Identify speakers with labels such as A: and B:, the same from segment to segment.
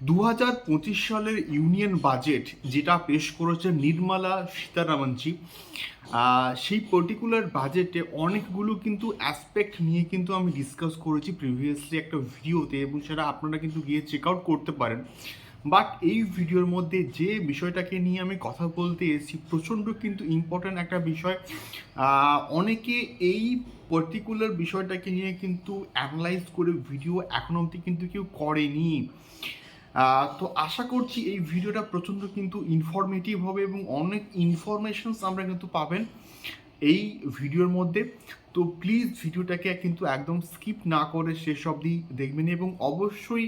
A: দু হাজার পঁচিশ সালের ইউনিয়ন বাজেট যেটা পেশ করেছে নির্মলা সীতারামনজি সেই পার্টিকুলার বাজেটে অনেকগুলো কিন্তু অ্যাসপেক্ট নিয়ে কিন্তু আমি ডিসকাস করেছি প্রিভিয়াসলি একটা ভিডিওতে এবং সেটা আপনারা কিন্তু গিয়ে চেক আউট করতে পারেন। বাট এই ভিডিওর মধ্যে যে বিষয়টাকে নিয়ে আমি কথা বলতে এসেছি, প্রচণ্ড কিন্তু ইম্পর্ট্যান্ট একটা বিষয় অনেকে এই পার্টিকুলার বিষয়টাকে নিয়ে কিন্তু অ্যানালাইজ করে ভিডিও এখন অবধি কিন্তু কেউ করেনি। তো আশা করছি এই ভিডিওটা প্রচণ্ড কিন্তু ইনফরমেটিভ হবে এবং অনেক ইনফরমেশনস আমরা কিন্তু পাবেন এই ভিডিওর মধ্যে। তো প্লিজ ভিডিওটাকে কিন্তু একদম স্কিপ না করে শেষ অবধি দেখবেন এবং অবশ্যই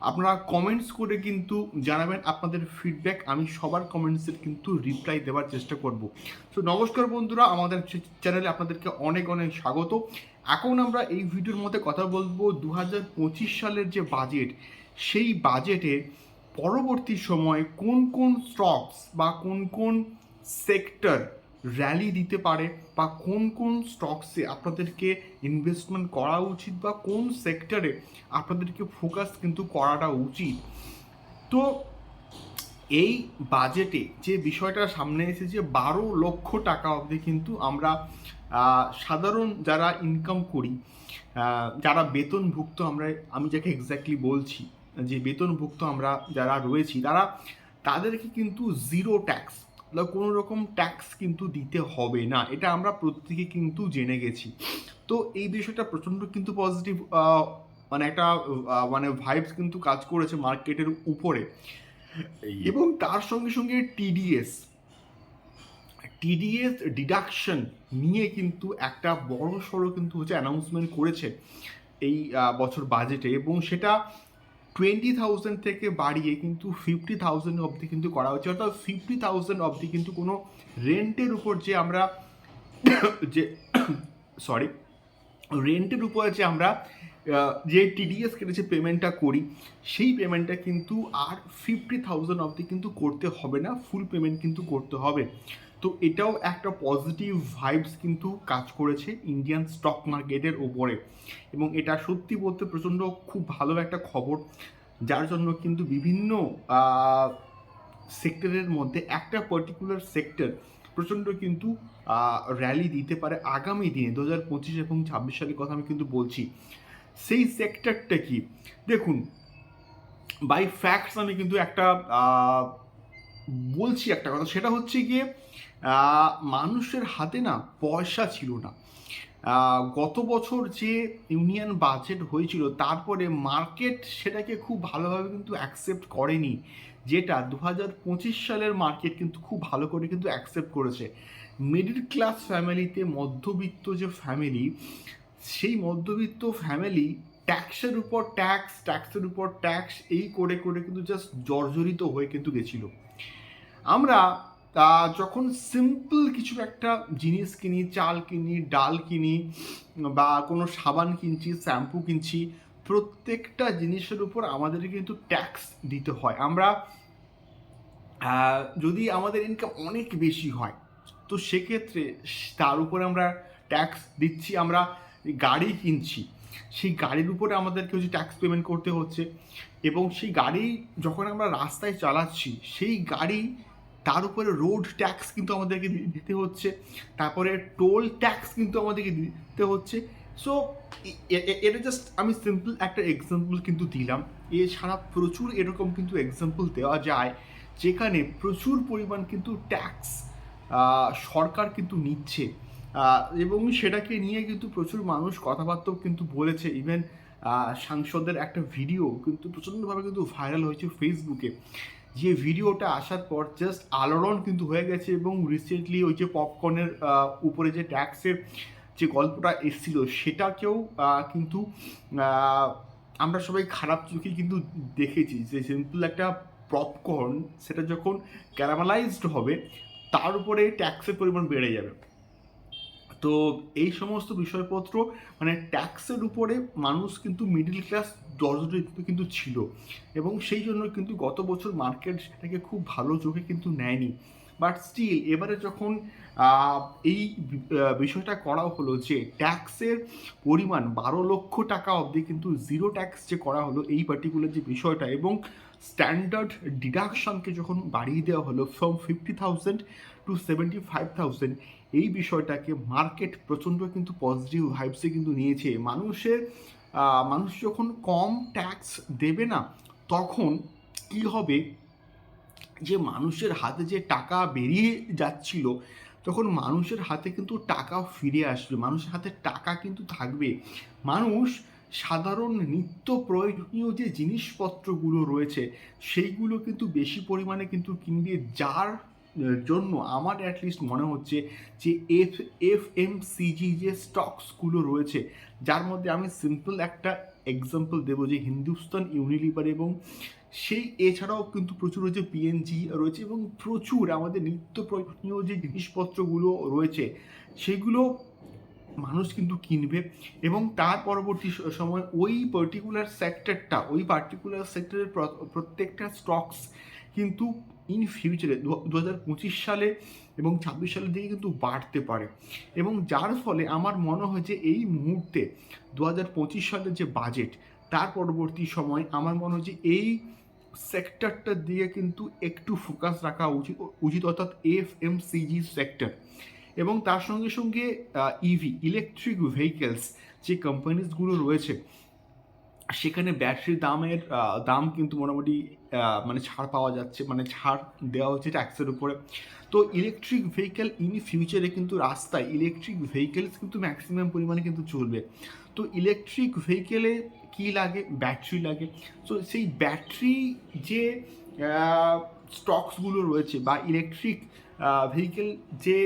A: আপনারা কমেন্টস করে কিন্তু জানাবেন আপনাদের ফিডব্যাক আমি সবার কমেন্টসের কিন্তু রিপ্লাই দেওয়ার চেষ্টা করব। তো নমস্কার বন্ধুরা, আমাদের চ্যানেলে আপনাদেরকে অনেক অনেক স্বাগত। এখন আমরা এই ভিডিওর মধ্যে কথা বলব দু হাজার পঁচিশ সালের যে বাজেট সেই বাজেটে পরবর্তী সময়ে কোন কোন স্টকস বা কোন কোন সেক্টর র্যালি দিতে পারে বা কোন কোন স্টকসে আপনাদেরকে ইনভেস্টমেন্ট করা উচিত বা কোন সেক্টরে আপনাদেরকে ফোকাস কিন্তু করাটা উচিত। তো এই বাজেটে যে বিষয়টা সামনে এসেছে, বারো লক্ষ টাকা অবধি কিন্তু আমরা সাধারণ যারা ইনকাম করি যারা বেতনভুক্ত আমরা, আমি যাকে এক্স্যাক্টলি বলছি যে বেতনভুক্ত আমরা যারা রয়েছি তারা তাদেরকে কিন্তু জিরো ট্যাক্স বা কোনো রকম ট্যাক্স কিন্তু দিতে হবে না। এটা আমরা প্রত্যেকে কিন্তু জেনে গেছি। তো এই বিষয়টা প্রচণ্ড কিন্তু পজিটিভ মানে একটা মানে ভাইবস কিন্তু কাজ করেছে মার্কেটের উপরে। এবং তার সঙ্গে সঙ্গে টিডিএস টিডিএস ডিডাকশন নিয়ে কিন্তু একটা বড় সড়ো কিন্তু হচ্ছে অ্যানাউন্সমেন্ট করেছে এই বছর বাজেটে এবং সেটা টোয়েন্টি থাউজেন্ড থেকে বাড়িয়ে কিন্তু ফিফটি থাউজেন্ড অবধি কিন্তু করা হচ্ছে। অর্থাৎ ফিফটি থাউজেন্ড অবধি কিন্তু কোনো রেন্টের উপর যে আমরা যে সরি রেন্টের উপরে যে আমরা যে টিডিএস কেটে যে পেমেন্টটা করি, সেই পেমেন্টটা কিন্তু আর ফিফটি থাউজেন্ড অবধি কিন্তু করতে হবে না। ফুল পেমেন্ট কিন্তু করতে হবে। তো এটাও একটা পজিটিভ ভাইবস কিন্তু কাজ করেছে ইন্ডিয়ান স্টক মার্কেটের ওপরে এবং এটা সত্যি বলতে প্রচণ্ড খুব ভালো একটা খবর, যার জন্য কিন্তু বিভিন্ন সেক্টরের মধ্যে একটা পার্টিকুলার সেক্টর প্রচণ্ড কিন্তু র্যালি দিতে পারে আগামী দিনে দু হাজার পঁচিশ এবং ছাব্বিশ সালের কথা আমি কিন্তু বলছি। সেই সেক্টরটা কি? দেখুন বাই ফ্যাক্টস আমি কিন্তু একটা বলছি একটা কথা, সেটা হচ্ছে গিয়ে মানুষের হাতে না পয়সা ছিল না। গত বছর যে ইউনিয়ন বাজেট হয়েছিল, তারপরে মার্কেট সেটাকে খুব ভালোভাবে কিন্তু অ্যাকসেপ্ট করেনি, যেটা দু হাজার পঁচিশ সালের মার্কেট কিন্তু খুব ভালো করে কিন্তু অ্যাকসেপ্ট করেছে। মিডল ক্লাস ফ্যামিলিতে মধ্যবিত্ত যে ফ্যামিলি সেই মধ্যবিত্ত ফ্যামিলি ট্যাক্সের উপর ট্যাক্স ট্যাক্সের উপর ট্যাক্স এই করে করে কিন্তু জাস্ট জর্জরিত হয়ে কিন্তু গেছিল। আমরা আহ, যখন সিম্পল কিছু একটা জিনিস কিনি চাল কিনি ডাল কিনি বা কোনো সাবান কিনছি শ্যাম্পু কিনছি প্রত্যেকটা জিনিসের উপর আমাদেরকে কিন্তু ট্যাক্স দিতে হয়। আমরা যদি আমাদের ইনকাম অনেক বেশি হয় তো সেক্ষেত্রে তার উপরে আমরা ট্যাক্স দিচ্ছি আমরা গাড়ি কিনছি। সেই গাড়ির উপরে আমাদেরকে হচ্ছে ট্যাক্স পেমেন্ট করতে হচ্ছে এবং সেই গাড়ি যখন আমরা রাস্তায় চালাচ্ছি সেই গাড়ি তার উপরে রোড ট্যাক্স কিন্তু আমাদেরকে দিতে হচ্ছে, তারপরে টোল ট্যাক্স কিন্তু আমাদেরকে দিতে হচ্ছে। সো এটা জাস্ট আমি সিম্পল একটা এক্সাম্পল কিন্তু দিলাম। এছাড়া প্রচুর এরকম কিন্তু এক্সাম্পল দেওয়া যায়, যেখানে প্রচুর পরিমাণ কিন্তু ট্যাক্স সরকার কিন্তু নিচ্ছে। এবং সেটাকে নিয়ে কিন্তু প্রচুর মানুষ কথাবার্তাও কিন্তু বলেছে। ইভেন সাংসদের একটা ভিডিও কিন্তু প্রচণ্ডভাবে কিন্তু ভাইরাল হয়েছে ফেসবুকে যে ভিডিওটা আসার পর জাস্ট আলোড়ন কিন্তু হয়ে গেছে এবং রিসেন্টলি ওই যে পপকর্নের উপরে যে ট্যাক্সের যে গল্পটা এসেছিল সেটাকেও কিন্তু আমরা সবাই খারাপ চোখে কিন্তু দেখেছি যে সিম্পল একটা পপকর্ন সেটা যখন ক্যারামেলাইজড হবে, তার উপরে ট্যাক্সের পরিমাণ বেড়ে যাবে। তো এই সমস্ত বিষয়পত্র মানে ট্যাক্সের উপরে মানুষ কিন্তু মিডল ক্লাস জর্জরিত কিন্তু ছিল এবং সেই জন্য কিন্তু গত বছর মার্কেট সেটাকে খুব ভালো চোখে কিন্তু নেয়নি। বাট স্টিল এবারে যখন এই বিষয়টা করা হলো যে ট্যাক্সের পরিমাণ বারো লক্ষ টাকা অবধি কিন্তু জিরো ট্যাক্স যে করা হলো এই পার্টিকুলার যে বিষয়টা এবং স্ট্যান্ডার্ড ডিডাকশনকে যখন বাড়িয়ে দেওয়া হলো from fifty thousand to seventy five thousand এই বিষয়টাকে মার্কেট প্রচণ্ড কিন্তু পজিটিভ ভাইবসে কিন্তু নিয়েছে। মানুষের মানুষ যখন কম ট্যাক্স দেবে না, তখন কি হবে? যে মানুষের হাতে যে টাকা বেরিয়ে যাচ্ছিল, তখন মানুষের হাতে কিন্তু টাকা ফিরে আসবে। মানুষের হাতে টাকা কিন্তু থাকবে। মানুষ সাধারণ নিত্য প্রয়োজনীয় যে জিনিসপত্রগুলো রয়েছে, সেইগুলো কিন্তু বেশি পরিমাণে কিন্তু কিনবে, যার জন্য আমার অ্যাটলিস্ট মনে হচ্ছে যে এফ এফ এম সিজি যে স্টকসগুলো রয়েছে, যার মধ্যে আমি সিম্পল একটা এক্সাম্পল দেবো যে হিন্দুস্তান ইউনিলিভার এবং সেই এছাড়াও কিন্তু প্রচুর রয়েছে পিএনজি রয়েছে এবং প্রচুর আমাদের নিত্য প্রয়োজনীয় যে জিনিসপত্রগুলো রয়েছে, সেগুলো মানুষ কিন্তু কিনবে এবং তার পরবর্তী সময় ওই পার্টিকুলার সেক্টরটা ওই পার্টিকুলার সেক্টরের প্রত্যেকটা স্টকস কিন্তু ইন ফিউচারে দু হাজার পঁচিশ সালে এবং ছাব্বিশ সালের দিকে কিন্তু বাড়তে পারে। এবং যার ফলে আমার মনে হয় যে এই মুহূর্তে দু হাজার পঁচিশ সালের যে বাজেট তার পরবর্তী সময় আমার মনে হয় যে এই সেক্টরটার দিকে কিন্তু একটু ফোকাস রাখা উচিত উচিত অর্থাৎ এফ এম সিজি সেক্টর এবং তার সঙ্গে সঙ্গে ইভি ইলেকট্রিক ভেহিকেলস যে কোম্পানিজগুলো রয়েছে সেখানে ব্যাটারির দামের দাম কিন্তু মোটামুটি মানে ছাড় পাওয়া যাচ্ছে মানে ছাড় দেওয়া হচ্ছে ট্যাক্সের উপরে। তো ইলেকট্রিক ভেহিকেল ইন ফিউচারে কিন্তু রাস্তায় ইলেকট্রিক ভেহিকেলস কিন্তু ম্যাক্সিমাম পরিমাণে কিন্তু চলবে। তো ইলেকট্রিক ভেহিকেলে কী লাগে? ব্যাটারি লাগে। তো সেই ব্যাটারি যে স্টকসগুলো রয়েছে বা ইলেকট্রিক ভেহিকেল যে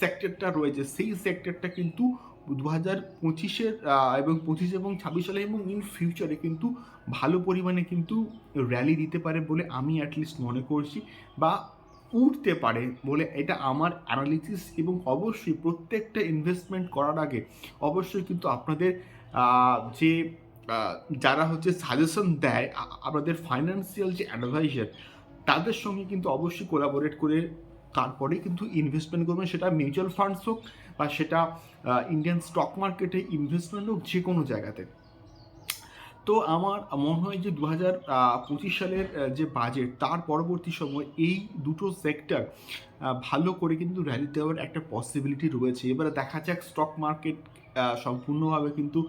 A: সেক্টরটা রয়েছে, সেই সেক্টরটা কিন্তু দু হাজার পঁচিশের এবং পঁচিশ এবং ছাব্বিশ সালে এবং ইন ফিউচারে কিন্তু ভালো পরিমাণে কিন্তু র্যালি দিতে পারে বলে আমি অ্যাটলিস্ট মনে করছি বা উঠতে পারে বলে এটা আমার অ্যানালিসিস এবং অবশ্যই প্রত্যেকটা ইনভেস্টমেন্ট করার আগে অবশ্যই কিন্তু আপনাদের যে যারা হচ্ছে সাজেশন দেয় আপনাদের ফাইন্যান্সিয়াল যে অ্যাডভাইজার তাদের সঙ্গে কিন্তু অবশ্যই কোলাবোরেট করে তারপরে কিন্তু ইনভেস্টমেন্ট করবেন, সেটা মিউচুয়াল ফান্ডস হোক বা সেটা ইন্ডিয়ান স্টক মার্কেটে ইনভেস্টমেন্ট হোক, যে কোনো জায়গাতে। তো আমার মনে হয় যে দু হাজার পঁচিশ সালের যে বাজেট তার পরবর্তী সময় এই দুটো সেক্টর ভালো করে কিন্তু র্যালি দেওয়ার একটা পসিবিলিটি রয়েছে। এবারে দেখা যাক স্টক মার্কেট সম্পূর্ণভাবে কিন্তু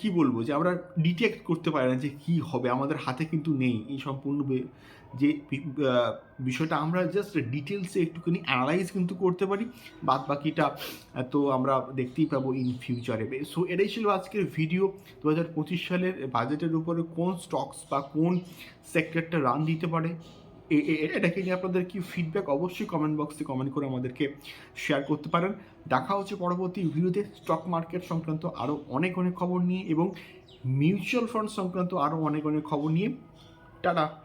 A: কি বলব যে আমরা ডিটেক্ট করতে পারি না যে কি হবে, আমাদের হাতে কিন্তু নেই এই সম্পূর্ণ যে বিষয়টা আমরা জাস্ট ডিটেলসে একটুখানি অ্যানালাইজ কিন্তু করতে পারি, বাদ বাকিটা তো আমরা দেখতেই পাবো ইন ফিউচারে সো এটাই ছিল আজকের ভিডিও দু হাজার পঁচিশ সালের বাজেটের উপরে কোন স্টকস বা কোন সেক্টরটা রান দিতে পারে। এটাকে নিয়ে আপনাদের কি ফিডব্যাক অবশ্যই কমেন্ট বক্সে কমেন্ট করে আমাদেরকে শেয়ার করতে পারেন। দেখা হচ্ছে পরবর্তী ভিডিওতে স্টক মার্কেট সংক্রান্ত আরও অনেক অনেক খবর নিয়ে এবং মিউচুয়াল ফান্ড সংক্রান্ত আরও অনেক অনেক খবর নিয়ে। টাটা!